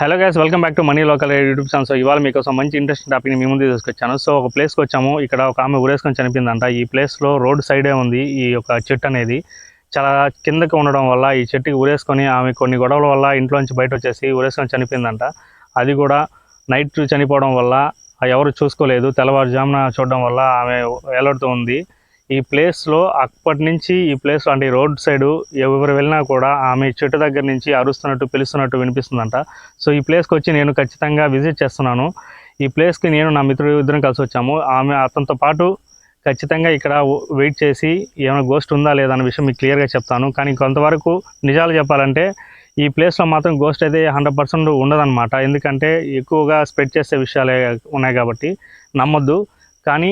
Hello guys welcome back to money local YouTube channel so ఇవాళ మీకోసం మంచి interesting topic మీ ముందు తీసుకొచ్చాను. సో ఒక ప్లేస్కి వచ్చాము. ఇక్కడ ఒక ఆమె ఉరేసుకొని చనిపోయిందంట. ఈ ప్లేస్లో రోడ్ సైడే ఉంది. ఈ యొక్క చెట్టు అనేది చాలా కిందకి ఉండడం వల్ల ఈ చెట్టుకి ఉరేసుకొని ఆమె కొన్ని గొడవల వల్ల ఇంట్లోంచి బయట వచ్చేసి ఉరేసుకొని చనిపోయిందంట. అది కూడా నైట్ చనిపోవడం వల్ల ఎవరు చూసుకోలేదు. తెల్లవారుజామున చూడడం వల్ల ఆమె వేలాడుతూ ఉంది. ఈ ప్లేస్లో అప్పటి నుంచి ఈ ప్లేస్ అంటే ఈ రోడ్ సైడు ఎవరు వెళ్ళినా కూడా ఆమె చెట్టు దగ్గర నుంచి అరుస్తున్నట్టు పిలుస్తున్నట్టు వినిపిస్తుందంట. సో ఈ ప్లేస్కి వచ్చి నేను ఖచ్చితంగా విజిట్ చేస్తున్నాను. ఈ ప్లేస్కి నేను నా మిత్రుడు ఇద్దరం కలిసి వచ్చాము. ఆమె అతనితో పాటు ఖచ్చితంగా ఇక్కడ వెయిట్ చేసి ఏమైనా గోస్ట్ ఉందా లేదా అనే విషయం మీకు క్లియర్గా చెప్తాను. కానీ కొంతవరకు నిజాలు చెప్పాలంటే ఈ ప్లేస్లో మాత్రం గోస్ట్ అయితే హండ్రెడ్ పర్సెంట్ ఉండదన్నమాట. ఎందుకంటే ఎక్కువగా స్ప్రెడ్ చేసే విషయాలే ఉన్నాయి కాబట్టి నమ్మొద్దు. కానీ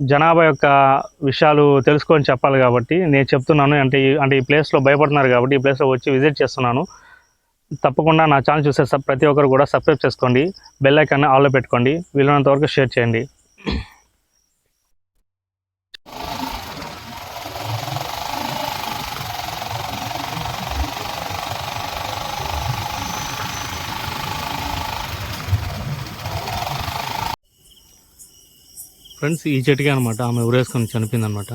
జనాభా యొక్క విషయాలు తెలుసుకొని చెప్పాలి కాబట్టి నేను చెప్తున్నాను. అంటే ఈ అంటే ఈ ప్లేస్లో భయపడుతున్నారు కాబట్టి ఈ ప్లేస్లో వచ్చి విజిట్ చేస్తున్నాను. తప్పకుండా నా ఛానల్ చూసే ప్రతి ఒక్కరు కూడా సబ్స్క్రైబ్ చేసుకోండి. బెల్ ఐకాన్ ఆల్లో పెట్టుకోండి. వీలైనంత వరకు షేర్ చేయండి. ఫ్రెండ్స్ ఈ చెట్టుకే అనమాట ఆమె ఉరేసుకొని చనిపోయింది అనమాట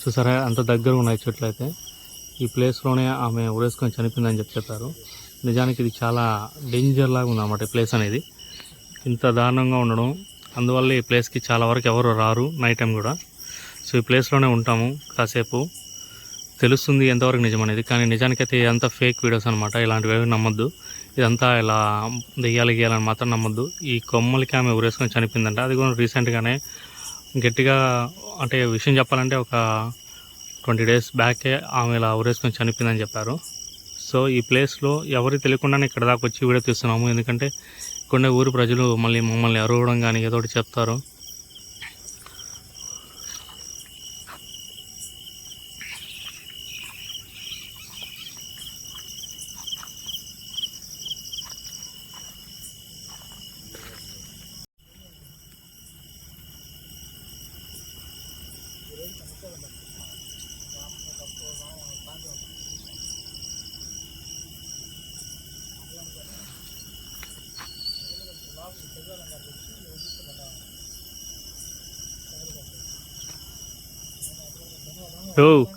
చూసారా? అంత దగ్గర ఉన్నాయి చెట్లు అయితే ఈ ప్లేస్లోనే ఆమె ఉరేసుకొని చనిపోయిందని చెప్పి చెప్పారు. నిజానికి ఇది చాలా డేంజర్ లాగా ఉంది అనమాట ఈ ప్లేస్ అనేది. ఇంత దారుణంగా ఉండడం. అందువల్ల ఈ ప్లేస్కి చాలా వరకు ఎవరు రారు నైట్ టైం కూడా. సో ఈ ప్లేస్లోనే ఉంటాము కాసేపు. తెలుస్తుంది ఎంతవరకు నిజం అనేది. కానీ నిజానికైతే ఇదంతా ఫేక్ వీడియోస్ అనమాట ఇలాంటివి ఏమీ నమ్మొద్దు. ఇదంతా ఇలా దెయ్యాలు గీయాలని మాత్రం నమ్మొద్దు. ఈ కొమ్మలకి ఆమె ఉరేసుకొని చనిపోయిందంట. అది కూడా రీసెంట్గానే గట్టిగా అంటే విషయం చెప్పాలంటే ఒక ట్వంటీ డేస్ బ్యాకే ఆమె ఇలా ఊరేసుకొని చనిపోయిందని చెప్పారు. సో ఈ ప్లేస్లో ఎవరు తెలియకుండానే ఇక్కడ దాకా వచ్చి వీడియో తీస్తున్నాము. ఎందుకంటే కొన్ని ఊరు ప్రజలు మళ్ళీ మమ్మల్ని అరవడం కానీ ఏదో ఒకటి చెప్తారు Oh.